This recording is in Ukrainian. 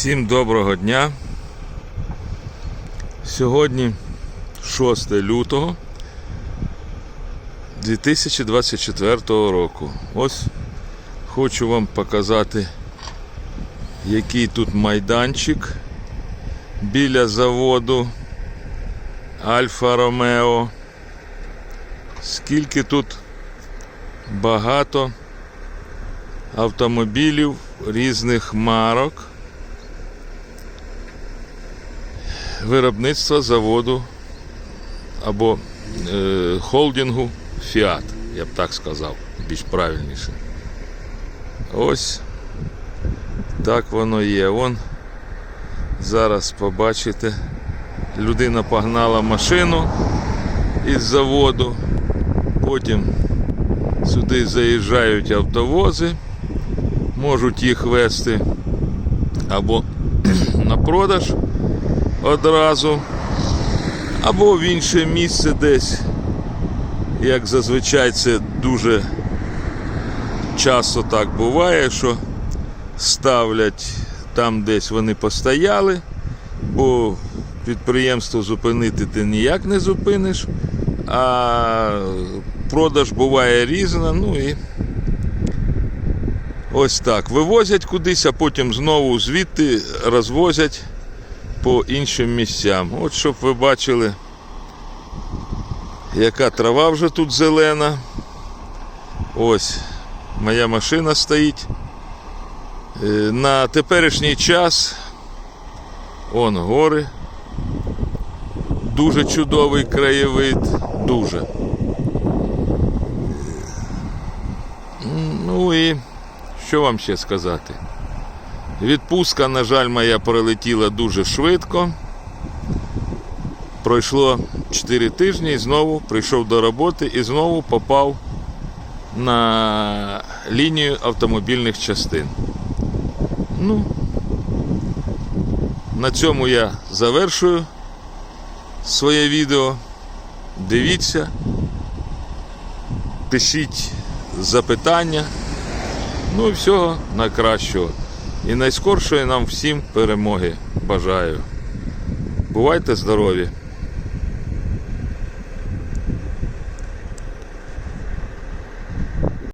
Всім доброго дня. Сьогодні 6 лютого 2024 року. Ось хочу вам показати, який тут майданчик біля заводу Альфа Ромео. Скільки тут багато автомобілів різних марок. Виробництва заводу або е, холдингу Fiat, я б так сказав, більш правильніше. Ось так воно є. Вон зараз побачите, людина погнала машину із заводу, потім сюди заїжджають автовози, можуть їх вести або на продаж одразу, або в інше місце десь. Як зазвичай це дуже часто так буває, що ставлять там десь вони постояли, бо підприємство зупинити ти ніяк не зупиниш, а продаж буває різна, ну і ось так. Вивозять кудись, а потім знову звідти розвозять по іншим місцям. От щоб ви бачили, яка трава вже тут зелена. Ось моя машина стоїть. Е, На теперішній час он гори. Дуже чудовий краєвид, дуже. Ну і що вам ще сказати? Відпустка, на жаль, моя пролетіла дуже швидко. Пройшло 4 тижні і знову прийшов до роботи і знову попав на лінію автомобільних частин. Ну, на цьому я завершую своє відео. Дивіться, пишіть запитання. Ну і всього найкращого. І найскоршої нам всім перемоги бажаю. Бувайте здорові!